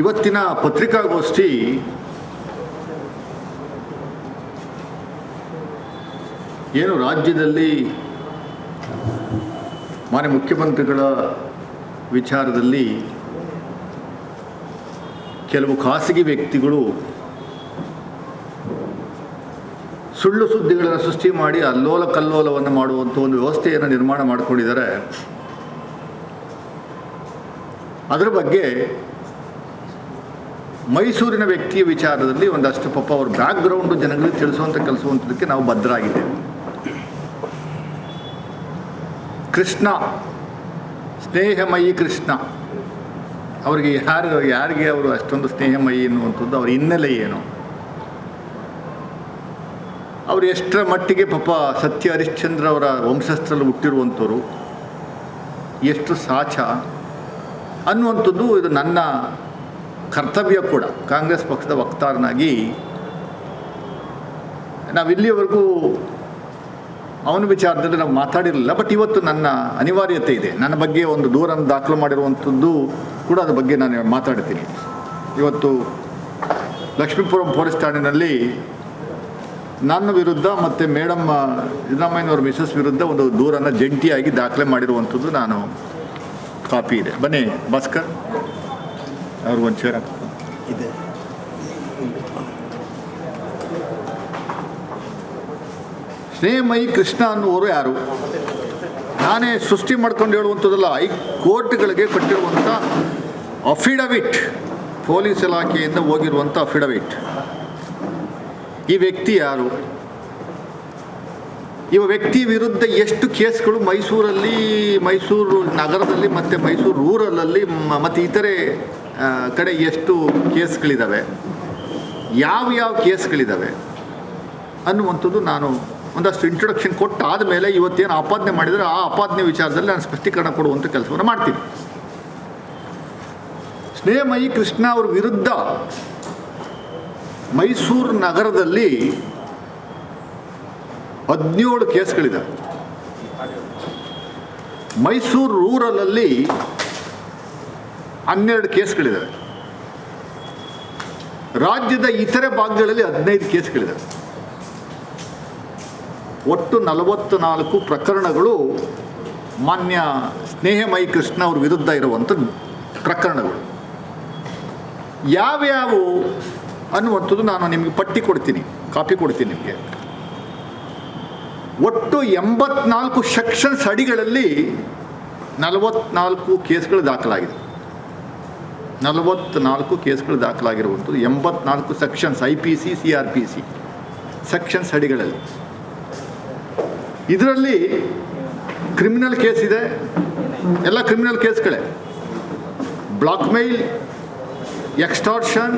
ಇವತ್ತಿನ ಪತ್ರಿಕಾಗೋಷ್ಠಿ ಏನು ರಾಜ್ಯದಲ್ಲಿ ಮಾನ್ಯ ಮುಖ್ಯಮಂತ್ರಿಗಳ ವಿಚಾರದಲ್ಲಿ ಕೆಲವು ಖಾಸಗಿ ವ್ಯಕ್ತಿಗಳು ಸುಳ್ಳು ಸುದ್ದಿಗಳನ್ನು ಸೃಷ್ಟಿ ಮಾಡಿ ಅಲ್ಲೋಲ ಕಲ್ಲೋಲವನ್ನು ಮಾಡುವಂಥ ಒಂದು ವ್ಯವಸ್ಥೆಯನ್ನು ನಿರ್ಮಾಣ ಮಾಡಿಕೊಂಡಿದ್ದಾರೆ. ಅದರ ಬಗ್ಗೆ ಮೈಸೂರಿನ ವ್ಯಕ್ತಿಯ ವಿಚಾರದಲ್ಲಿ ಒಂದಷ್ಟು ಪಾಪ ಅವ್ರ ಬ್ಯಾಕ್ಗ್ರೌಂಡು ಜನಗಳಿಗೆ ತಿಳಿಸುವಂಥ ಕೆಲಸವಂಥದಕ್ಕೆ ನಾವು ಬದ್ಧರಾಗಿದ್ದೇವೆ ಕೃಷ್ಣ, ಸ್ನೇಹಮಯಿ ಕೃಷ್ಣ. ಅವರಿಗೆ ಯಾರು, ಯಾರಿಗೆ ಅವರು ಅಷ್ಟೊಂದು ಸ್ನೇಹಮಯಿ ಎನ್ನುವಂಥದ್ದು ಅವ್ರ ಹಿನ್ನೆಲೆ ಏನು? ಅವರು ಎಷ್ಟರ ಮಟ್ಟಿಗೆ ಪಾಪ ಸತ್ಯ ಹರಿಶ್ಚಂದ್ರ ಅವರ ವಂಶಸ್ಥರಲ್ಲಿ ಹುಟ್ಟಿರುವಂಥವ್ರು? ಎಷ್ಟು ಸಾಚ? ಅನ್ನುವಂಥದ್ದು ಇದು ನನ್ನ ಕರ್ತವ್ಯ ಕೂಡ ಕಾಂಗ್ರೆಸ್ ಪಕ್ಷದ ವಕ್ತಾರನಾಗಿ ನಾವು ಇಲ್ಲಿಯವರೆಗೂ ಅವನ ವಿಚಾರದಲ್ಲಿ ನಾವು ಮಾತಾಡಿರಲಿಲ್ಲ ಬಟ್ ಇವತ್ತು ನನ್ನ ಅನಿವಾರ್ಯತೆ ಇದೆ. ನನ್ನ ಬಗ್ಗೆ ಒಂದು ದೂರನ್ನು ದಾಖಲು ಮಾಡಿರುವಂಥದ್ದು ಕೂಡ ಅದ್ರ ಬಗ್ಗೆ ನಾನು ಮಾತಾಡ್ತೀನಿ. ಇವತ್ತು ಲಕ್ಷ್ಮೀಪುರಂ ಪೊಲೀಸ್ ಠಾಣೆಯಲ್ಲಿ ನನ್ನ ವಿರುದ್ಧ ಮತ್ತು ಮೇಡಮ್ ಸಿದ್ದರಾಮಯ್ಯನವ್ರ ಮಿಸಸ್ ವಿರುದ್ಧ ಒಂದು ದೂರನ್ನು ಜಂಟಿಯಾಗಿ ದಾಖಲೆ ಮಾಡಿರುವಂಥದ್ದು ನಾನು ಕಾಪಿ ಇದೆ. ಬನ್ನಿ, ಭಾಸ್ಕರ್. ಅವ್ರಿಗೆ ಒಂದು ಚೇರ್ ಹಾಕ್ತಾರೆ ಇದೆ. ಸ್ನೇಹಮಯಿ ಕೃಷ್ಣ ಅನ್ನುವರು ಯಾರು? ನಾನೇ ಸೃಷ್ಟಿ ಮಾಡ್ಕೊಂಡು ಹೇಳುವಂಥದ್ದಲ್ಲ ಐ ಕೋರ್ಟ್ಗಳಿಗೆ ಕೊಟ್ಟಿರುವಂಥ ಅಫಿಡವಿಟ್ ಪೊಲೀಸ್ ಇಲಾಖೆಯಿಂದ ಹೋಗಿರುವಂಥ ಅಫಿಡವಿಟ್. ಈ ವ್ಯಕ್ತಿ ಯಾರು? ಇವ ವ್ಯಕ್ತಿ ವಿರುದ್ಧ ಎಷ್ಟು ಕೇಸ್ಗಳು ಮೈಸೂರಲ್ಲಿ ಮೈಸೂರು ನಗರದಲ್ಲಿ ಮತ್ತು ಮೈಸೂರು ರೂರಲಲ್ಲಿ ಮತ್ತು ಇತರೆ ಕಡೆ ಎಷ್ಟು ಕೇಸ್ಗಳಿದ್ದಾವೆ ಯಾವ ಯಾವ ಕೇಸ್ಗಳಿದ್ದಾವೆ ಅನ್ನುವಂಥದ್ದು ನಾನು ಒಂದಷ್ಟು ಇಂಟ್ರೊಡಕ್ಷನ್ ಕೊಟ್ಟಾದ ಮೇಲೆ ಇವತ್ತೇನು ಆಪಾದನೆ ಮಾಡಿದರೆ ಆ ಆಪಾದನೆ ವಿಚಾರದಲ್ಲಿ ನಾನು ಸ್ಪಷ್ಟೀಕರಣ ಕೊಡುವಂಥ ಕೆಲಸವನ್ನು ಮಾಡ್ತೀನಿ. ಸ್ನೇಹಮಯಿ ಕೃಷ್ಣ ಅವ್ರ ವಿರುದ್ಧ ಮೈಸೂರು ನಗರದಲ್ಲಿ ಹದಿನೇಳು ಕೇಸ್ಗಳಿದ್ದಾವೆ ಮೈಸೂರು ರೂರಲಲ್ಲಿ ಹನ್ನೆರಡು ಕೇಸ್ಗಳಿದ್ದಾವೆ ರಾಜ್ಯದ ಇತರೆ ಭಾಗಗಳಲ್ಲಿ ಹದಿನೈದು ಕೇಸ್ಗಳಿದ್ದಾವೆ ಒಟ್ಟು ನಲವತ್ತು ನಾಲ್ಕು ಪ್ರಕರಣಗಳು ಮಾನ್ಯ ಸ್ನೇಹಮಯಿ ಕೃಷ್ಣ ಅವ್ರ ವಿರುದ್ಧ ಇರುವಂಥ ಪ್ರಕರಣಗಳು. ಯಾವ್ಯಾವು ಅನ್ನುವಂಥದ್ದು ನಾನು ನಿಮಗೆ ಪಟ್ಟಿ ಕೊಡ್ತೀನಿ, ಕಾಪಿ ಕೊಡ್ತೀನಿ ನಿಮಗೆ. ಒಟ್ಟು ಎಂಬತ್ನಾಲ್ಕು ಸೆಕ್ಷನ್ಸ್ ಅಡಿಗಳಲ್ಲಿ ನಲವತ್ನಾಲ್ಕು ಕೇಸ್ಗಳು ದಾಖಲಾಗಿದೆ. ನಲವತ್ನಾಲ್ಕು ಕೇಸ್ಗಳು ದಾಖಲಾಗಿರುವಂಥದ್ದು. ಎಂಬತ್ನಾಲ್ಕು sections I P C C R P C sections ಅಡಿಗಳಲ್ಲಿ. ಇದರಲ್ಲಿ ಕ್ರಿಮಿನಲ್ ಕೇಸ್ ಇದೆ. ಎಲ್ಲ ಕ್ರಿಮಿನಲ್ ಕೇಸ್ಗಳೇ ಬ್ಲಾಕ್ ಮೇಲ್ ಎಕ್ಸ್ಟಾರ್ಷನ್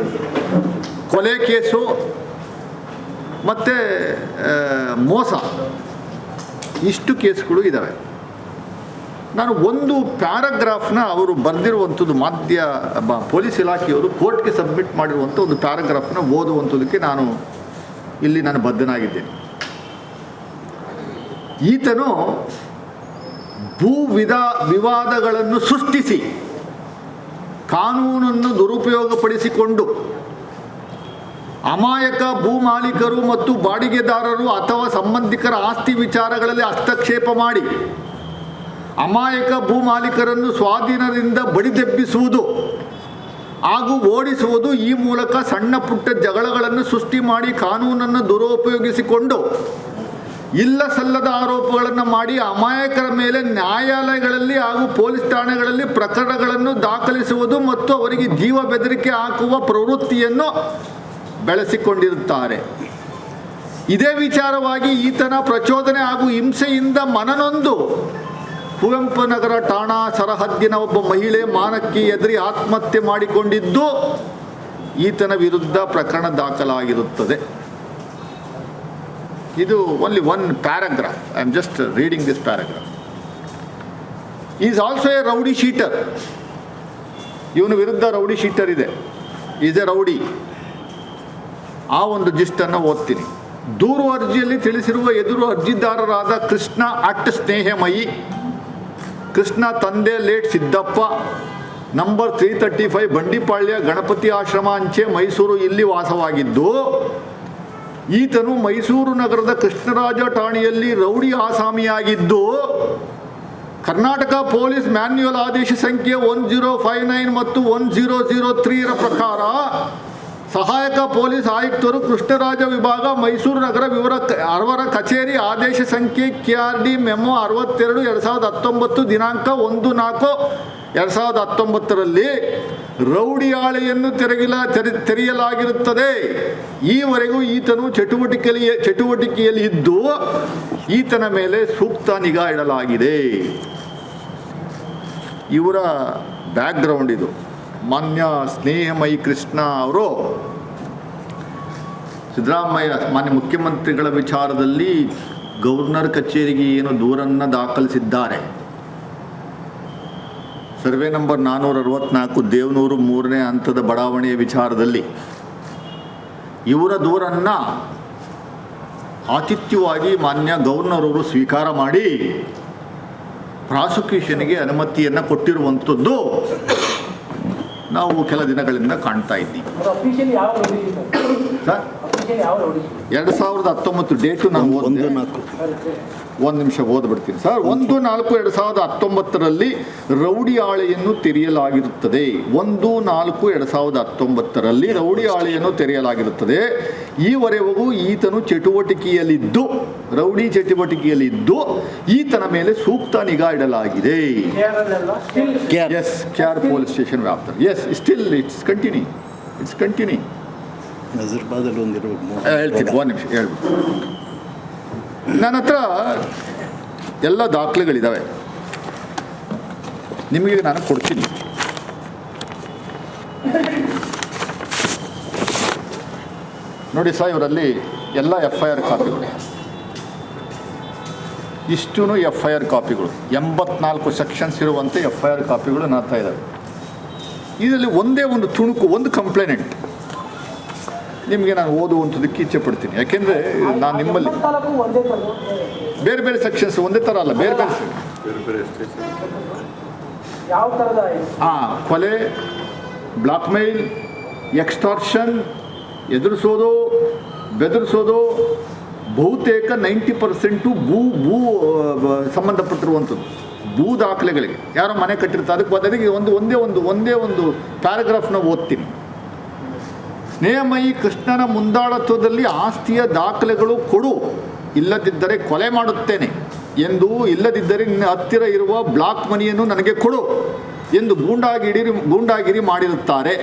ಕೊಲೆ ಕೇಸು, ಮತ್ತು ಮೋಸ. ಇಷ್ಟು ಕೇಸ್ಗಳು ಇದ್ದಾವೆ ನಾನು ಒಂದು ಪ್ಯಾರಾಗ್ರಾಫ್ನ ಅವರು ಬರೆದಿರುವಂಥದ್ದು ಮಾಧ್ಯ ಪೊಲೀಸ್ ಇಲಾಖೆಯವರು ಕೋರ್ಟ್ಗೆ ಸಬ್ಮಿಟ್ ಮಾಡಿರುವಂಥ ಒಂದು ಪ್ಯಾರಾಗ್ರಾಫ್ನ ಓದುವಂಥದಕ್ಕೆ ನಾನು ಇಲ್ಲಿ ನಾನು ಬದ್ಧನಾಗಿದ್ದೇನೆ. ಈತನು ಭೂ ವಿಧ, ವಿವಾದಗಳನ್ನು ಸೃಷ್ಟಿಸಿ, ಕಾನೂನನ್ನು ದುರುಪಯೋಗಪಡಿಸಿಕೊಂಡು, ಅಮಾಯಕ ಭೂ ಮಾಲೀಕರು ಮತ್ತು ಬಾಡಿಗೆದಾರರು ಅಥವಾ ಸಂಬಂಧಿಕರ ಆಸ್ತಿ ವಿಚಾರಗಳಲ್ಲಿ ಹಸ್ತಕ್ಷೇಪ ಮಾಡಿ ಅಮಾಯಕ ಭೂ ಮಾಲೀಕರನ್ನು ಸ್ವಾಧೀನದಿಂದ ಬಡಿದೆಬ್ಬಿಸುವುದು ಹಾಗೂ ಓಡಿಸುವುದು ಈ ಮೂಲಕ ಸಣ್ಣ ಪುಟ್ಟ ಜಗಳಗಳನ್ನು ಸೃಷ್ಟಿ ಮಾಡಿ ಕಾನೂನನ್ನು ದುರುಪಯೋಗಿಸಿಕೊಂಡು ಇಲ್ಲ ಸಲ್ಲದ ಆರೋಪಗಳನ್ನು ಮಾಡಿ ಅಮಾಯಕರ ಮೇಲೆ ನ್ಯಾಯಾಲಯಗಳಲ್ಲಿ ಹಾಗೂ ಪೊಲೀಸ್ ಠಾಣೆಗಳಲ್ಲಿ ಪ್ರಕರಣಗಳನ್ನು ದಾಖಲಿಸುವುದು ಮತ್ತು ಅವರಿಗೆ ಜೀವ ಬೆದರಿಕೆ ಹಾಕುವ ಪ್ರವೃತ್ತಿಯನ್ನು ಬೆಳೆಸಿಕೊಂಡಿರುತ್ತಾರೆ. ಇದೇ ವಿಚಾರವಾಗಿ ಈತನ ಪ್ರಚೋದನೆ ಹಾಗೂ ಹಿಂಸೆಯಿಂದ ಮನನೊಂದು ಕುವೆಂಪು ನಗರ ಠಾಣಾ ಸರಹದ್ದಿನ ಒಬ್ಬ ಮಹಿಳೆ ಮಾನಕ್ಕಿ ಎದುರಿ ಆತ್ಮಹತ್ಯೆ ಮಾಡಿಕೊಂಡಿದ್ದು ಈತನ ವಿರುದ್ಧ ಪ್ರಕರಣ ದಾಖಲಾಗಿರುತ್ತದೆ. ಇದು only one paragraph I am just reading this paragraph is also a rowdy sheeter ಇವನ ವಿರುದ್ಧ ರೌಡಿ ಶೀಟರ್ ಇದೆ. ಈಸ್ ಎ ರೌಡಿ ಆ ಒಂದು ಜಿಸ್ಟನ್ನು ಓದ್ತೀನಿ. ದೂರು ಅರ್ಜಿಯಲ್ಲಿ ತಿಳಿಸಿರುವ ಎದುರು ಅರ್ಜಿದಾರರಾದ ಕೃಷ್ಣ ಅಟ್ ಸ್ನೇಹಮಯಿ ಕೃಷ್ಣ ತಂದೆ late Siddappa. Number three thirty five Bandipalya Ganapati Ashrama ಅಂಚೆ ಮೈಸೂರು ಇಲ್ಲಿ ವಾಸವಾಗಿದ್ದು, ಈತನು ಮೈಸೂರು ನಗರದ ಕೃಷ್ಣರಾಜ ಠಾಣೆಯಲ್ಲಿ ರೌಡಿ ಆಸಾಮಿಯಾಗಿದ್ದು, ಕರ್ನಾಟಕ ಪೊಲೀಸ್ ಮ್ಯಾನ್ಯುಯಲ್ ಆದೇಶ ಸಂಖ್ಯೆ ಒನ್ ಜೀರೋ ಫೈವ್ ನೈನ್ ಮತ್ತು ಒನ್ ಜೀರೋ ಜೀರೋ ತ್ರೀರ ಪ್ರಕಾರ ಸಹಾಯಕ ಪೊಲೀಸ್ ಆಯುಕ್ತರು ಕೃಷ್ಣರಾಜ ವಿಭಾಗ ಮೈಸೂರು ನಗರ ವಿವರ ಅರವರ ಕಚೇರಿ ಆದೇಶ ಸಂಖ್ಯೆ ಕೆ ಆರ್ ಡಿ ಮೆಮೊ ಅರವತ್ತೆರಡು ಎರಡು ಸಾವಿರದ ಹತ್ತೊಂಬತ್ತು ದಿನಾಂಕ ಒಂದು ನಾಲ್ಕು ಎರಡು ಸಾವಿರದ ಹತ್ತೊಂಬತ್ತರಲ್ಲಿ ರೌಡಿ ಆಳೆಯನ್ನು ತೆರಗಿಲ, ತೆರೆ, ತೆರೆಯಲಾಗಿರುತ್ತದೆ. ಈವರೆಗೂ ಈತನು ಚಟುವಟಿಕೆಯಲ್ಲಿ ಚಟುವಟಿಕೆಯಲ್ಲಿ ಇದ್ದು ಈತನ ಮೇಲೆ ಸೂಕ್ತ ನಿಗಾ ಇಡಲಾಗಿದೆ. ಇವರ ಬ್ಯಾಕ್ಗ್ರೌಂಡ್ ಇದು. ಮಾನ್ಯ ಸ್ನೇಹಮಯಿ ಕೃಷ್ಣ ಅವರು, ಸಿದ್ದರಾಮಯ್ಯ ಮಾನ್ಯ ಮುಖ್ಯಮಂತ್ರಿಗಳ ವಿಚಾರದಲ್ಲಿ ಗವರ್ನರ್ ಕಚೇರಿಗೆ ಏನು ದೂರನ್ನು ದಾಖಲಿಸಿದ್ದಾರೆ. ಸರ್ವೆ ನಂಬರ್ ನಾನ್ನೂರ ಅರವತ್ನಾಲ್ಕು ದೇವನೂರು ಮೂರನೇ ಹಂತದ ಬಡಾವಣೆಯ ವಿಚಾರದಲ್ಲಿ ಇವರ ದೂರನ್ನು ಆತಿಥ್ಯವಾಗಿ ಮಾನ್ಯ ಗವರ್ನರ್ ಅವರು ಸ್ವೀಕಾರ ಮಾಡಿ ಪ್ರಾಸಿಕ್ಯೂಷನ್ಗೆ ಅನುಮತಿಯನ್ನು ಕೊಟ್ಟಿರುವಂಥದ್ದು ನಾವು ಕೆಲ ದಿನಗಳಿಂದ ಕಾಣ್ತಾ ಇದ್ದೀವಿ. ಸರ್ ಎರಡು ಸಾವಿರದ ಹತ್ತೊಂಬತ್ತು ಡೇಟು ನಾನು ಒಂದು ನಾಲ್ಕು ಒಂದು ನಿಮಿಷ ಓದ್ಬಿಡ್ತೀನಿ ಸರ್. ಒಂದು ನಾಲ್ಕು ಎರಡು ಸಾವಿರದ ಹತ್ತೊಂಬತ್ತರಲ್ಲಿ ರೌಡಿ ಆಳೆಯನ್ನು ತೆರೆಯಲಾಗಿರುತ್ತದೆ. ಒಂದು ನಾಲ್ಕು ಎರಡು ಸಾವಿರದ ಹತ್ತೊಂಬತ್ತರಲ್ಲಿ ರೌಡಿ ಆಳೆಯನ್ನು ತೆರೆಯಲಾಗಿರುತ್ತದೆ. ಈವರೆಗೂ ಈತನು ಚಟುವಟಿಕೆಯಲ್ಲಿದ್ದು ರೌಡಿ ಚಟುವಟಿಕೆಯಲ್ಲಿದ್ದು ಈತನ ಮೇಲೆ ಸೂಕ್ತ ನಿಗಾ ಇಡಲಾಗಿದೆ. Yes char S K R police station ವ್ಯಾಪ್ತ yes still it's continue it's continue ನಜರ್ಬಾದಲ್ಲಿ ಒಂದಿರ್ಬೇಕು ಹೇಳ್ತೀನಿ ಒಂದು ನಿಮಿಷ ಹೇಳ್ಬೇಕು. ನನ್ನ ಹತ್ರ ಎಲ್ಲ ದಾಖಲೆಗಳಿದ್ದಾವೆ ನಿಮಗೆ ನಾನು ಕೊಡ್ತೀನಿ. ನೋಡಿ ಸರ್, ಇವರಲ್ಲಿ ಎಲ್ಲ ಎಫ್ ಐ ಆರ್ ಕಾಪಿಗಳು. ಇಷ್ಟೂ ಎಫ್ ಐ ಆರ್ ಕಾಪಿಗಳು. ಎಂಬತ್ನಾಲ್ಕು ಸೆಕ್ಷನ್ಸ್ ಇರುವಂತೆ ಎಫ್ ಐ ಆರ್ ಕಾಪಿಗಳು ನಾತಾ ಇದ್ದಾವೆ ಇದರಲ್ಲಿ ಒಂದೇ ಒಂದು ತುಣುಕು, ಒಂದು ಕಂಪ್ಲೇನೆಂಟ್ ನಿಮಗೆ ನಾನು ಓದುವಂಥದ್ದಕ್ಕೆ ಇಚ್ಛೆ ಪಡ್ತೀನಿ. ಯಾಕೆಂದರೆ ನಾನು ನಿಮ್ಮಲ್ಲಿ ಬೇರೆ ಬೇರೆ ಸೆಕ್ಷನ್ಸ್ ಒಂದೇ ಥರ ಅಲ್ಲ ಬೇರೆ ಬೇರೆ ಹಾಂ ಕೊಲೆ ಬ್ಲಾಕ್ ಮೇಲ್ ಎಕ್ಸ್ಟಾರ್ಷನ್ ಎದುರಿಸೋದು ಬೆದರಿಸೋದು ಬಹುತೇಕ ನೈಂಟಿ ಪರ್ಸೆಂಟು ಭೂ ಭೂ ಸಂಬಂಧಪಟ್ಟಿರುವಂಥದ್ದು. ಭೂ ದಾಖಲೆಗಳಿಗೆ. ಯಾರೋ ಮನೆ ಕಟ್ಟಿರ್ತಾರೆ ಅದಕ್ಕೆ ಅದಕ್ಕೆ ಒಂದು ಒಂದೇ ಒಂದು ಒಂದೇ ಒಂದು ಪ್ಯಾರಾಗ್ರಾಫ್ನ ಓದ್ತೀನಿ. ಸ್ನೇಹಮಯಿ ಕೃಷ್ಣನ ಮುಂದಾಳತ್ವದಲ್ಲಿ ಆಸ್ತಿಯ ದಾಖಲೆಗಳು ಕೊಡು, ಇಲ್ಲದಿದ್ದರೆ ಕೊಲೆ ಮಾಡುತ್ತೇನೆ ಎಂದು ಇಲ್ಲದಿದ್ದರೆ ನಿನ್ನ ಹತ್ತಿರ ಇರುವ ಬ್ಲಾಕ್ ಮನಿಯನ್ನು ನನಗೆ ಕೊಡು ಎಂದು ಗೂಂಡಾಗಿರಿ ಗೂಂಡಾಗಿರಿ ಮಾಡಿರುತ್ತಾರೆ.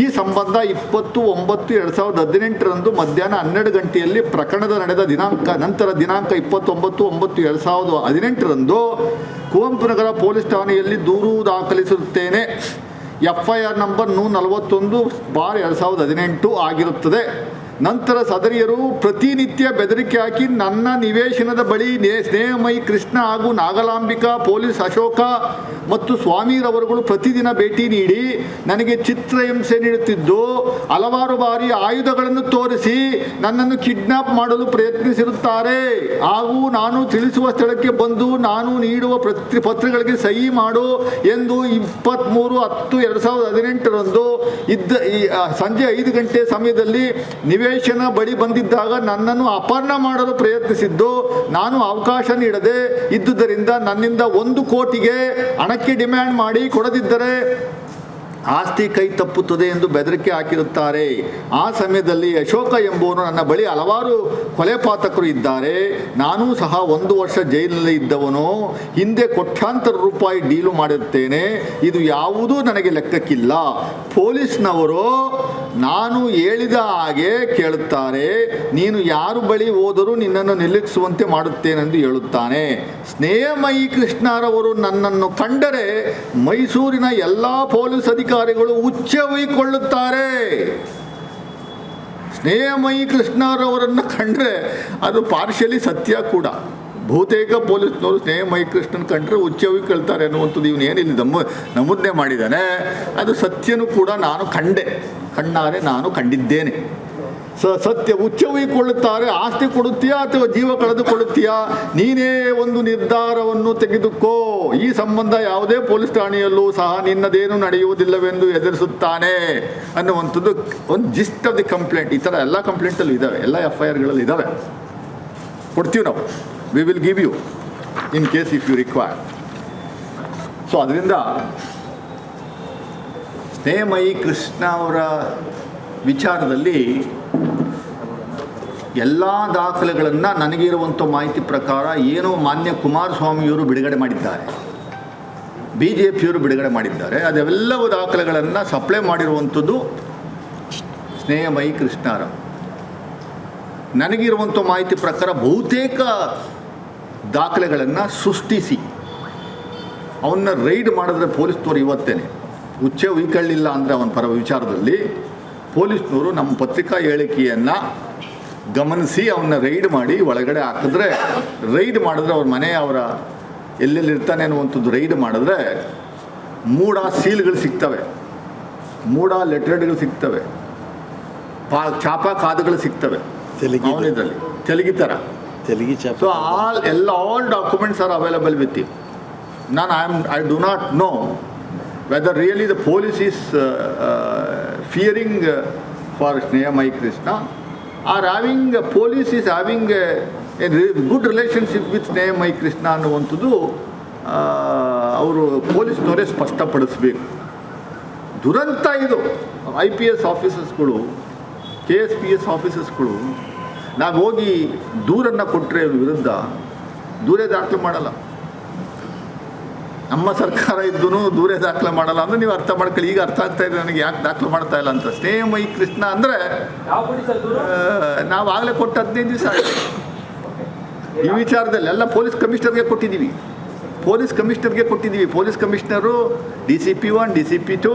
ಈ ಸಂಬಂಧ ಇಪ್ಪತ್ತು ಒಂಬತ್ತು ಎರಡು ಸಾವಿರದ ಹದಿನೆಂಟರಂದು ಮಧ್ಯಾಹ್ನ ಹನ್ನೆರಡು ಗಂಟೆಯಲ್ಲಿ ಪ್ರಕರಣದ ನಡೆದ ದಿನಾಂಕ, ನಂತರ ದಿನಾಂಕ ಇಪ್ಪತ್ತೊಂಬತ್ತು ಒಂಬತ್ತು ಎರಡು ಸಾವಿರದ ಹದಿನೆಂಟರಂದು ಕುವೆಂಪು ನಗರ ಪೊಲೀಸ್ ಠಾಣೆಯಲ್ಲಿ ದೂರು ದಾಖಲಿಸುತ್ತೇನೆ. ಎಫ್ ಐ ಆರ್ ನಂಬರ್ ನೂರ ನಲವತ್ತೊಂದು ಬಾರ್ ಎರಡು ಸಾವಿರದ ಹದಿನೆಂಟು ಆಗಿರುತ್ತದೆ. ನಂತರ ಸದರಿಯರು ಪ್ರತಿನಿತ್ಯ ಬೆದರಿಕೆ ಹಾಕಿ ನನ್ನ ನಿವೇಶನದ ಬಳಿ ನೇ- ಸ್ನೇಹಮಯಿ ಕೃಷ್ಣ ಹಾಗೂ ನಾಗಲಾಂಬಿಕಾ, ಪೊಲೀಸ್ ಅಶೋಕ ಮತ್ತು ಸ್ವಾಮಿರವರುಗಳು ಪ್ರತಿದಿನ ಭೇಟಿ ನೀಡಿ ನನಗೆ ಚಿತ್ರಹಿಂಸೆ ನೀಡುತ್ತಿದ್ದು ಹಲವಾರು ಬಾರಿ ಆಯುಧಗಳನ್ನು ತೋರಿಸಿ ನನ್ನನ್ನು ಕಿಡ್ನಾಪ್ ಮಾಡಲು ಪ್ರಯತ್ನಿಸಿರುತ್ತಾರೆ. ಹಾಗೂ ನಾನು ತಿಳಿಸುವ ಸ್ಥಳಕ್ಕೆ ಬಂದು ನಾನು ನೀಡುವ ಪ್ರತಿ ಪತ್ರಗಳಿಗೆ ಸಹಿ ಮಾಡು ಎಂದು ಇಪ್ಪತ್ತ್ಮೂರು ಹತ್ತು ಎರಡು ಸಾವಿರದ ಹದಿನೆಂಟರಂದು ಇದ್ದ ಸಂಜೆ ಐದು ಗಂಟೆ ಸಮಯದಲ್ಲಿ ನಿವೇಶನ ಬಳಿ ಬಂದಿದ್ದಾಗ ನನ್ನನ್ನು ಅಪರ್ಣ ಮಾಡಲು ಪ್ರಯತ್ನಿಸಿದ್ದು ನಾನು ಅವಕಾಶ ನೀಡದೆ ಇದ್ದುದರಿಂದ ನನ್ನಿಂದ ಒಂದು ಕೋಟಿಗೆ ಹಣಕ್ಕೆ ಡಿಮ್ಯಾಂಡ್ ಮಾಡಿ ಕೊಡದಿದ್ದರೆ ಆಸ್ತಿ ಕೈ ತಪ್ಪುತ್ತದೆ ಎಂದು ಬೆದರಿಕೆ ಹಾಕಿರುತ್ತಾರೆ. ಆ ಸಮಯದಲ್ಲಿ ಅಶೋಕ ಎಂಬುವನು ನನ್ನ ಬಳಿ ಹಲವಾರು ಕೊಲೆಪಾತಕರು ಇದ್ದಾರೆ. ನಾನೂ ಸಹ ಒಂದು ವರ್ಷ ಜೈಲಿನಲ್ಲಿ ಇದ್ದವನು. ಹಿಂದೆ ಕೋಟ್ಯಾಂತರ ರೂಪಾಯಿ ಡೀಲು ಮಾಡಿರುತ್ತೇನೆ ಇದು ಯಾವುದೂ ನನಗೆ ಲೆಕ್ಕಕ್ಕಿಲ್ಲ. ಪೊಲೀಸ್ನವರು ನಾನು ಹೇಳಿದ ಹಾಗೆ ಕೇಳುತ್ತಾರೆ. ನೀನು ಯಾರು ಬಳಿ ಹೋದರೂ ನಿನ್ನನ್ನು ನಿಲ್ಲಿಸುವಂತೆ ಮಾಡುತ್ತೇನೆಂದು ಹೇಳುತ್ತಾನೆ. ಸ್ನೇಹಮಯಿ ಕೃಷ್ಣರವರು ನನ್ನನ್ನು ಕಂಡರೆ ಮೈಸೂರಿನ ಎಲ್ಲ ಪೊಲೀಸ್ ಅಧಿಕಾರಿಗಳು ಉಚ್ಚ ಸ್ನೇಹಮಯಿ ಕೃಷ್ಣರವರನ್ನು ಕಂಡ್ರೆ ಅದು ಪಾರ್ಶಲಿ ಸತ್ಯ ಕೂಡ. ಬಹುತೇಕ ಪೊಲೀಸ್ನವರು ಸ್ನೇಹಮಯಿ ಕೃಷ್ಣನ್ ಕಂಡ್ರೆ ಉಚ್ಚವಿ ಕೇಳ್ತಾರೆ ಅನ್ನುವಂಥದ್ದು ಇವನು ಏನಿಲ್ಲ ನಮ್ಮ ನಮೂದನೆ ಮಾಡಿದ್ದಾನೆ. ಅದು ಸತ್ಯನೂ ಕೂಡ ನಾನು ಕಂಡೆ. ಕಣ್ಣಾರೆ ನಾನು ಕಂಡಿದ್ದೇನೆ. ಸ ಸತ್ಯ ಉಚ್ಚವಿಕೊಳ್ಳುತ್ತಾರೆ ಆಸ್ತಿ ಕೊಡುತ್ತೀಯಾ ಅಥವಾ ಜೀವ ಕಳೆದುಕೊಳ್ಳುತ್ತೀಯಾ? ನೀನೇ ಒಂದು ನಿರ್ಧಾರವನ್ನು ತೆಗೆದುಕೋ. ಈ ಸಂಬಂಧ ಯಾವುದೇ ಪೊಲೀಸ್ ಠಾಣೆಯಲ್ಲೂ ಸಹ ನಿನ್ನದೇನು ನಡೆಯುವುದಿಲ್ಲವೆಂದು ಎದುರಿಸುತ್ತಾನೆ ಅನ್ನುವಂಥದ್ದು ಒಂದು ಜಿಸ್ಟ್ ಆಫ್ ದಿ ಕಂಪ್ಲೇಂಟ್ ಈ ಥರ ಎಲ್ಲ ಕಂಪ್ಲೇಂಟಲ್ಲೂ ಇದ್ದಾವೆ, ಎಲ್ಲ ಎಫ್ ಐ ಆರ್ಗಳಲ್ಲಿ ಇದ್ದಾವೆ. ಕೊಡ್ತೀವಿ ನಾವು. We will give you in case if you require so ಅದರಿಂದ ಸ್ನೇಹಮಯಿ ಕೃಷ್ಣ ಅವರ ವಿಚಾರದಲ್ಲಿ ಎಲ್ಲ ದಾಖಲೆಗಳನ್ನು ನನಗಿರುವಂಥ ಮಾಹಿತಿ ಪ್ರಕಾರ ಏನು ಮಾನ್ಯ ಕುಮಾರಸ್ವಾಮಿಯವರು ಬಿಡುಗಡೆ ಮಾಡಿದ್ದಾರೆ. ಬಿ ಜೆ ಪಿಯವರು ಬಿಡುಗಡೆ ಮಾಡಿದ್ದಾರೆ. ಅದೆಲ್ಲವೂ ದಾಖಲೆಗಳನ್ನು ಸಪ್ಲೈ ಮಾಡಿರುವಂಥದ್ದು ಸ್ನೇಹಮಯಿ ಕೃಷ್ಣಾರ ನನಗಿರುವಂಥ ಮಾಹಿತಿ ಪ್ರಕಾರ ಬಹುತೇಕ ದಾಖಲೆಗಳನ್ನು ಸೃಷ್ಟಿಸಿ ಅವನ್ನ ರೈಡ್ ಮಾಡಿದ್ರೆ ಪೊಲೀಸ್ನವರು ಇವತ್ತೇನೆ. ಉಚ್ಚೆ ಉಯ್ಕೊಳ್ಳಿಲ್ಲ ಅಂದರೆ ಅವನ ಪರ ವಿಚಾರದಲ್ಲಿ ಪೊಲೀಸ್ನವರು ನಮ್ಮ ಪತ್ರಿಕಾ ಹೇಳಿಕೆಯನ್ನು ಗಮನಿಸಿ ಅವನ್ನ ರೈಡ್ ಮಾಡಿ ಒಳಗಡೆ ಹಾಕಿದ್ರೆ ರೈಡ್ ಮಾಡಿದ್ರೆ ಅವ್ರ ಮನೆ ಅವರ ಎಲ್ಲೆಲ್ಲಿರ್ತಾನೆ ಅನ್ನುವಂಥದ್ದು ರೈಡ್ ಮಾಡಿದ್ರೆ ಮೂಡ ಸೀಲ್ಗಳು ಸಿಗ್ತವೆ. ಮೂಡ ಲೆಟ್ರೆಡ್ಗಳು ಸಿಗ್ತವೆ. ಪಾ ಚಾಪ ಕಾದುಗಳು ಸಿಗ್ತವೆ. ತೆಲುಗಿ ಅವನಿದ್ರಲ್ಲಿ. ತೆಲುಗಿ ಥರ ತೆಲುಗಿ ಚಾಪ ಸೊ ಆಲ್ ಎಲ್ಲ all documents are available with you ನಾನು I am I do not know whether really the police is fearing for Snehamayi for Snehamai having police is having a good relationship with Snehamayi Krishna ಅನ್ನುವಂಥದ್ದು ಅವರು ಪೊಲೀಸ್ನವರೇ ಸ್ಪಷ್ಟಪಡಿಸ್ಬೇಕು. ದುರಂತ ಇದು. I P S ಆಫೀಸರ್ಸ್ಗಳು K S P S ಆಫೀಸರ್ಸ್ಗಳು ನಾವು ಹೋಗಿ ದೂರನ್ನು ಕೊಟ್ಟರೆ ವಿರುದ್ಧ, ದೂರೇ ದಾಖಲೆ ಮಾಡಲ್ಲ. ನಮ್ಮ ಸರ್ಕಾರ ಇದ್ದೂ ದೂರೇ ದಾಖಲೆ ಮಾಡಲ್ಲ ಅಂದರೆ ನೀವು ಅರ್ಥ ಮಾಡ್ಕೊಳ್ಳಿ. ಈಗ ಅರ್ಥ ಆಗ್ತಾ ಇದೆ ನನಗೆ ಯಾಕೆ ದಾಖಲೆ ಮಾಡ್ತಾ ಇಲ್ಲ ಅಂತ. ಸ್ನೇಹಮೈ ಕೃಷ್ಣ ಅಂದರೆ ನಾವು ಆಗಲೇ ಕೊಟ್ಟು ಹದಿನೈದು ದಿವಸ ಈ ವಿಚಾರದಲ್ಲಿ ಎಲ್ಲ ಪೊಲೀಸ್ ಕಮಿಷನರ್ಗೆ ಕೊಟ್ಟಿದ್ದೀವಿ. ಪೊಲೀಸ್ ಕಮಿಷನರ್ಗೆ ಕೊಟ್ಟಿದ್ದೀವಿ. Police commissioner D C P one D C P two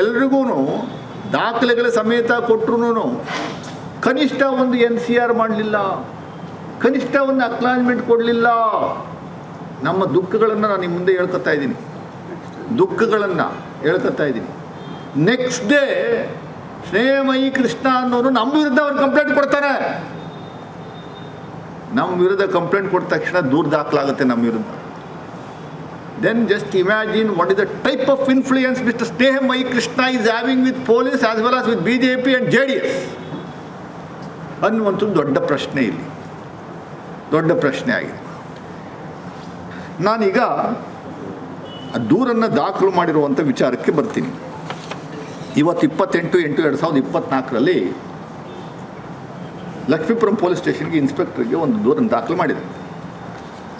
ಎಲ್ರಿಗೂ ದಾಖಲೆಗಳ ಸಮೇತ ಕೊಟ್ಟರು ಕನಿಷ್ಠ ಒಂದು ಎನ್ ಸಿ ಆರ್ ಮಾಡಲಿಲ್ಲ. ಕನಿಷ್ಠ ಒಂದು ಅಕ್ನಾಲಜ್ಮೆಂಟ್ ಕೊಡಲಿಲ್ಲ. ನಮ್ಮ ದುಃಖಗಳನ್ನು ನಾನು ನಿಮ್ಮ ಮುಂದೆ ಹೇಳ್ಕೊತಾ ಇದ್ದೀನಿ. ದುಃಖಗಳನ್ನು ಹೇಳ್ಕೊತಾ ಇದ್ದೀನಿ. ನೆಕ್ಸ್ಟ್ ಡೇ ಸ್ನೇಹಮಯಿ ಕೃಷ್ಣ ಅನ್ನೋರು ನಮ್ಮ ವಿರುದ್ಧ ಅವ್ರು ಕಂಪ್ಲೇಂಟ್ ಕೊಡ್ತಾರೆ. ನಮ್ಮ ವಿರುದ್ಧ ಕಂಪ್ಲೇಂಟ್ ಕೊಟ್ಟ ತಕ್ಷಣ ದೂರ ದಾಖಲಾಗುತ್ತೆ ನಮ್ಮ ವಿರುದ್ಧ. Then just imagine what is the type of influence mister Snehamayi Krishna is having with police as well as with B J P and J D S ಅನ್ನುವಂಥದ್ದು ದೊಡ್ಡ ಪ್ರಶ್ನೆ ಇಲ್ಲಿ. ದೊಡ್ಡ ಪ್ರಶ್ನೆ ಆಗಿದೆ. ನಾನೀಗ ದೂರನ್ನು ದಾಖಲು ಮಾಡಿರುವಂಥ ವಿಚಾರಕ್ಕೆ ಬರ್ತೀನಿ. ಇವತ್ತು ಇಪ್ಪತ್ತೆಂಟು ಎಂಟು ಎರಡು ಸಾವಿರದ ಇಪ್ಪತ್ತ್ನಾಲ್ಕರಲ್ಲಿ ಲಕ್ಷ್ಮೀಪುರಂ ಪೊಲೀಸ್ ಸ್ಟೇಷನ್ಗೆ ಇನ್ಸ್ಪೆಕ್ಟ್ರಿಗೆ ಒಂದು ದೂರನ್ನು ದಾಖಲು ಮಾಡಿದೆ.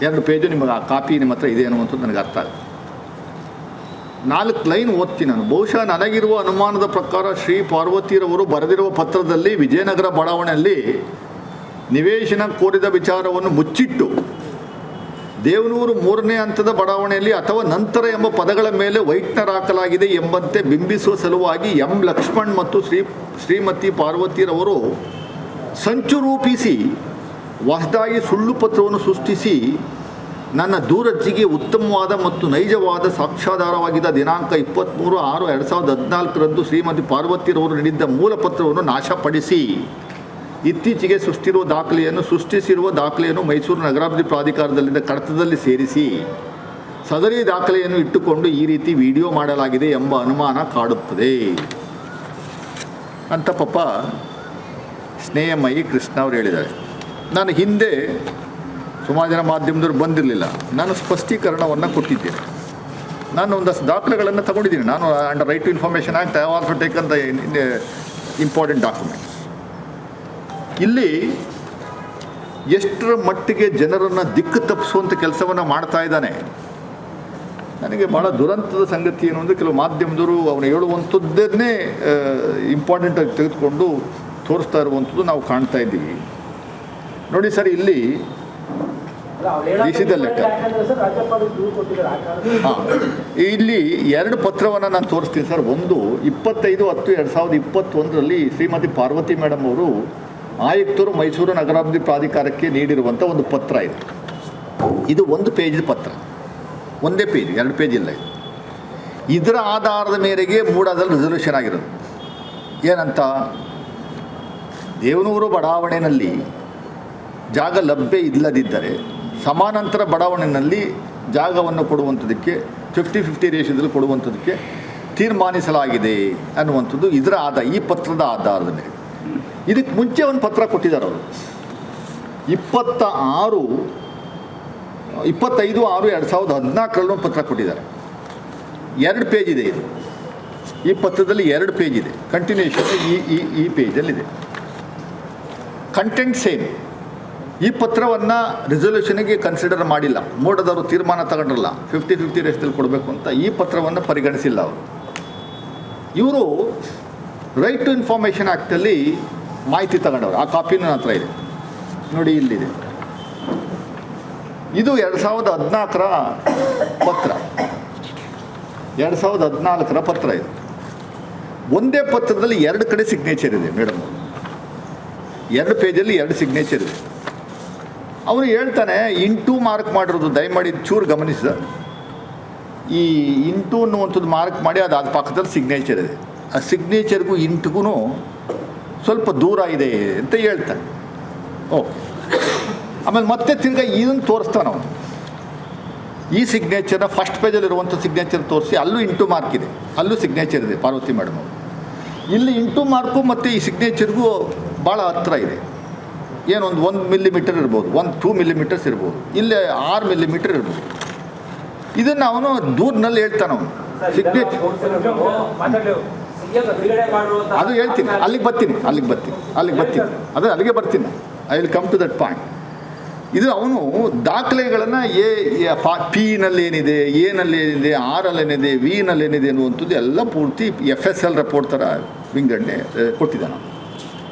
ಎರಡು ಪೇಜು ನಿಮಗೆ ಆ ಕಾಪಿ ನಿಮ್ಮ ಹತ್ರ ಇದೆ ಅನ್ನುವಂಥದ್ದು ನನಗೆ ಅರ್ಥ ಆಗುತ್ತೆ ನಾಲ್ಕು ಲೈನ್ ಓದ್ತೀನಿ ನಾನು. ಬಹುಶಃ ನನಗಿರುವ ಅನುಮಾನದ ಪ್ರಕಾರ ಶ್ರೀ ಪಾರ್ವತಿರವರು ಬರೆದಿರುವ ಪತ್ರದಲ್ಲಿ ವಿಜಯನಗರ ಬಡಾವಣೆಯಲ್ಲಿ ನಿವೇಶನ ಕೋರಿದ ವಿಚಾರವನ್ನು ಮುಚ್ಚಿಟ್ಟು ದೇವನೂರು ಮೂರನೇ ಹಂತದ ಬಡಾವಣೆಯಲ್ಲಿ ಅಥವಾ ನಂತರ ಎಂಬ ಪದಗಳ ಮೇಲೆ ವೈಟ್ನರ್ ಹಾಕಲಾಗಿದೆ ಎಂಬಂತೆ ಬಿಂಬಿಸುವ ಸಲುವಾಗಿ ಎಂ ಲಕ್ಷ್ಮಣ್ ಮತ್ತು ಶ್ರೀ ಶ್ರೀಮತಿ ಪಾರ್ವತಿರವರು ಸಂಚು ರೂಪಿಸಿ ಹೊಸದಾಗಿ ಸುಳ್ಳು ಪತ್ರವನ್ನು ಸೃಷ್ಟಿಸಿ ನನ್ನ ದೂರಜ್ಜಿಗೆ ಉತ್ತಮವಾದ ಮತ್ತು ನೈಜವಾದ ಸಾಕ್ಷಾಧಾರವಾಗಿದ್ದ ದಿನಾಂಕ ಇಪ್ಪತ್ತ್ಮೂರು ಆರು ಎರಡು ಸಾವಿರದ ಹದಿನಾಲ್ಕರಂದು ಶ್ರೀಮತಿ ಪಾರ್ವತಿರವರು ನೀಡಿದ್ದ ಮೂಲ ಪತ್ರವನ್ನು ನಾಶಪಡಿಸಿ. ಇತ್ತೀಚೆಗೆ ಸೃಷ್ಟಿರುವ ದಾಖಲೆಯನ್ನು, ಸೃಷ್ಟಿಸಿರುವ ದಾಖಲೆಯನ್ನು ಮೈಸೂರು ನಗರಾಭಿವೃದ್ಧಿ ಪ್ರಾಧಿಕಾರದಲ್ಲಿದ್ದ ಕಡತದಲ್ಲಿ ಸೇರಿಸಿ, ಸದರಿ ದಾಖಲೆಯನ್ನು ಇಟ್ಟುಕೊಂಡು ಈ ರೀತಿ ವಿಡಿಯೋ ಮಾಡಲಾಗಿದೆ ಎಂಬ ಅನುಮಾನ ಕಾಡುತ್ತದೆ. ಅಂತ ಪಾಪ ಸ್ನೇಹಮಯಿ ಕೃಷ್ಣ ಅವರು ಹೇಳಿದ್ದಾರೆ. ನಾನು ಹಿಂದೆ ಸುಮಾರು ಜನ ಮಾಧ್ಯಮದವ್ರು ಬಂದಿರಲಿಲ್ಲ. ನಾನು ಸ್ಪಷ್ಟೀಕರಣವನ್ನು ಕೊಟ್ಟಿದ್ದೇನೆ. ನಾನು ಒಂದಷ್ಟು ದಾಖಲೆಗಳನ್ನು ತಗೊಂಡಿದ್ದೀನಿ. ನಾನು and right to information act I also taken the important documents ಇಲ್ಲಿ ಎಷ್ಟರ ಮಟ್ಟಿಗೆ ಜನರನ್ನು ದಿಕ್ಕು ತಪ್ಪಿಸುವಂಥ ಕೆಲಸವನ್ನು ಮಾಡ್ತಾ ಇದ್ದಾನೆ. ನನಗೆ ಭಾಳ ದುರಂತದ ಸಂಗತಿ ಏನು ಅಂದರೆ ಕೆಲವು ಮಾಧ್ಯಮದವರು ಅವನು ಹೇಳುವಂಥದ್ದನ್ನೇ ಇಂಪಾರ್ಟೆಂಟಾಗಿ ತೆಗೆದುಕೊಂಡು ತೋರಿಸ್ತಾ ಇರುವಂಥದ್ದು ನಾವು ಕಾಣ್ತಾ ಇದ್ದೀವಿ. ನೋಡಿ ಸರ್, ಇಲ್ಲಿ ಇಲ್ಲಿ ಎರಡು ಪತ್ರವನ್ನು ನಾನು ತೋರಿಸ್ತೀನಿ ಸರ್. ಒಂದು ಇಪ್ಪತ್ತೈದು ಹತ್ತು ಎರಡು ಸಾವಿರದ ಇಪ್ಪತ್ತೊಂದರಲ್ಲಿ ಶ್ರೀಮತಿ ಪಾರ್ವತಿ ಮೇಡಮ್ ಅವರು ಆಯುಕ್ತರು ಮೈಸೂರು ನಗರಾಭಿವೃದ್ಧಿ ಪ್ರಾಧಿಕಾರಕ್ಕೆ ನೀಡಿರುವಂಥ ಒಂದು ಪತ್ರ ಇದು. ಇದು ಒಂದು ಪೇಜ್ ಪತ್ರ. ಒಂದೇ ಪೇಜ್, ಎರಡು ಪೇಜ್ ಇಲ್ಲ ಇದು. ಇದರ ಆಧಾರದ ಮೇರೆಗೆ ಮೂಡಾದಲ್ಲಿ ರೆಸಲ್ಯೂಷನ್ ಆಗಿರೋದು. ಏನಂತ? ದೇವನೂರು ಬಡಾವಣೆಯಲ್ಲಿ ಜಾಗ ಲಭ್ಯ ಇಲ್ಲದಿದ್ದರೆ ಸಮಾನಾಂತರ ಬಡಾವಣೆಯಲ್ಲಿ ಜಾಗವನ್ನು ಕೊಡುವಂಥದಕ್ಕೆ ಫಿಫ್ಟಿ ಫಿಫ್ಟಿ ರೇಷದಲ್ಲಿ ಕೊಡುವಂಥದಕ್ಕೆ ತೀರ್ಮಾನಿಸಲಾಗಿದೆ ಅನ್ನುವಂಥದ್ದು ಇದರ ಆಧಾರ ಈ ಪತ್ರದ ಆಧಾರದ ಮೇಲೆ ಇದಕ್ಕೆ ಮುಂಚೆ ಒಂದು ಪತ್ರ ಕೊಟ್ಟಿದ್ದಾರೆ ಅವರು. ಇಪ್ಪತ್ತ ಆರು ಇಪ್ಪತ್ತೈದು, ಆರು, ಎರಡು ಸಾವಿರದ ಹದಿನಾಲ್ಕರಲ್ಲಿ ಒಂದು ಪತ್ರ ಕೊಟ್ಟಿದ್ದಾರೆ. ಎರಡು ಪೇಜ್ ಇದೆ ಇದು. ಈ ಪತ್ರದಲ್ಲಿ ಎರಡು ಪೇಜ್ ಇದೆ. ಕಂಟಿನ್ಯೂಷನ್ ಈ ಈ ಈ ಪೇಜಲ್ಲಿದೆ ಕಂಟೆಂಟ್ ಸೇಮ್ ಈ ಪತ್ರವನ್ನು ರೆಸೊಲ್ಯೂಷನ್ಗೆ ಕನ್ಸಿಡರ್ ಮಾಡಿಲ್ಲ. ಮೋಡದವರು ತೀರ್ಮಾನ ತಗೊಂಡ್ರಲ್ಲ. ಫಿಫ್ಟಿ ಫಿಫ್ಟಿ ರೇಸ್ದಲ್ಲಿ ಕೊಡಬೇಕು ಅಂತ ಈ ಪತ್ರವನ್ನು ಪರಿಗಣಿಸಿಲ್ಲ ಅವರು. ಇವರು ರೈಟ್ ಟು ಇನ್ಫಾರ್ಮೇಷನ್ ಆ್ಯಕ್ಟಲ್ಲಿ ಮಾಹಿತಿ ತಗೊಂಡವರು. ಆ ಕಾಪಿನ ನನ್ನ ಹತ್ರ ಇದೆ. ನೋಡಿ ಇಲ್ಲಿದೆ. ಇದು ಎರಡು ಸಾವಿರದ ಹದಿನಾಲ್ಕರ ಪತ್ರ. ಎರಡು ಸಾವಿರದ ಹದಿನಾಲ್ಕರ ಪತ್ರ ಇದು. ಒಂದೇ ಪತ್ರದಲ್ಲಿ ಎರಡು ಕಡೆ ಸಿಗ್ನೇಚರ್ ಇದೆ ಮೇಡಮ್ ಎರಡು ಪೇಜಲ್ಲಿ ಎರಡು ಸಿಗ್ನೇಚರ್ ಇದೆ. ಅವನು ಹೇಳ್ತಾನೆ, ಇಂಟು ಮಾರ್ಕ್ ಮಾಡಿರೋದು, ದಯಮಾಡಿ ಚೂರು ಗಮನಿಸಿದ ಈ ಇಂಟು ಅನ್ನುವಂಥದ್ದು ಮಾರ್ಕ್ ಮಾಡಿ ಅದು ಪಕ್ಕದಲ್ಲಿ ಸಿಗ್ನೇಚರ್ ಇದೆ. ಆ ಸಿಗ್ನೇಚರ್ಗೂ ಇಂಟಿಗೂ ಸ್ವಲ್ಪ ದೂರ ಇದೆ ಅಂತ ಹೇಳ್ತಾನೆ. ಓ ಆಮೇಲೆ ಮತ್ತೆ ತಿರ್ಗಾ ಇದನ್ನು ತೋರಿಸ್ತಾನೆ ಅವನು. ಈ ಸಿಗ್ನೇಚರ್ನ ಫಸ್ಟ್ ಪೇಜಲ್ಲಿರುವಂಥ ಸಿಗ್ನೇಚರ್ ತೋರಿಸಿ ಅಲ್ಲೂ ಇಂಟು ಮಾರ್ಕ್ ಇದೆ. ಅಲ್ಲೂ ಸಿಗ್ನೇಚರ್ ಇದೆ ಪಾರ್ವತಿ ಮೇಡಮ್ ಅವರು. ಇಲ್ಲಿ ಇಂಟು ಮಾರ್ಕು ಮತ್ತು ಈ ಸಿಗ್ನೇಚರ್ಗೂ ಭಾಳ ಹತ್ತಿರ ಇದೆ. ಏನೊಂದು ಒಂದು ಮಿಲಿಮೀಟರ್ ಇರ್ಬೋದು ಒಂದು ಟೂ ಮಿಲಿಮೀಟರ್ಸ್ ಇರ್ಬೋದು ಇಲ್ಲೇ ಆರು ಮಿಲಿಮೀಟರ್ ಇರ್ಬೋದು. ಇದನ್ನು ಅವನು ದೂರನಲ್ಲಿ ಹೇಳ್ತಾನೆ ಅವನು. ಸಿಗ್ನೇಚರ್ ಅದು ಹೇಳ್ತೀನಿ. ಅಲ್ಲಿಗೆ ಬರ್ತೀನಿ. ಅಲ್ಲಿಗೆ ಬರ್ತೀನಿ. ಅಲ್ಲಿಗೆ ಬರ್ತೀನಿ. ಅದೇ ಅಲ್ಲಿಗೆ ಬರ್ತೀನಿ. I will come to that point ಇದು ಅವನು ದಾಖಲೆಗಳನ್ನು ಎ ಪಿನಲ್ಲಿ ಏನಿದೆ ಎನಲ್ಲಿ ಏನಿದೆ ಆರಲ್ಲಿ ಏನಿದೆ ವಿನಲ್ಲಿ ಏನಿದೆ ಅನ್ನುವಂಥದ್ದು ಎಲ್ಲ ಪೂರ್ತಿ ಎಫ್ ಎಸ್ ಎಲ್ ರಿಪೋರ್ಟ್ ಥರ ವಿಂಗಡಣೆ ಕೊಟ್ಟಿದ್ದಾನೆ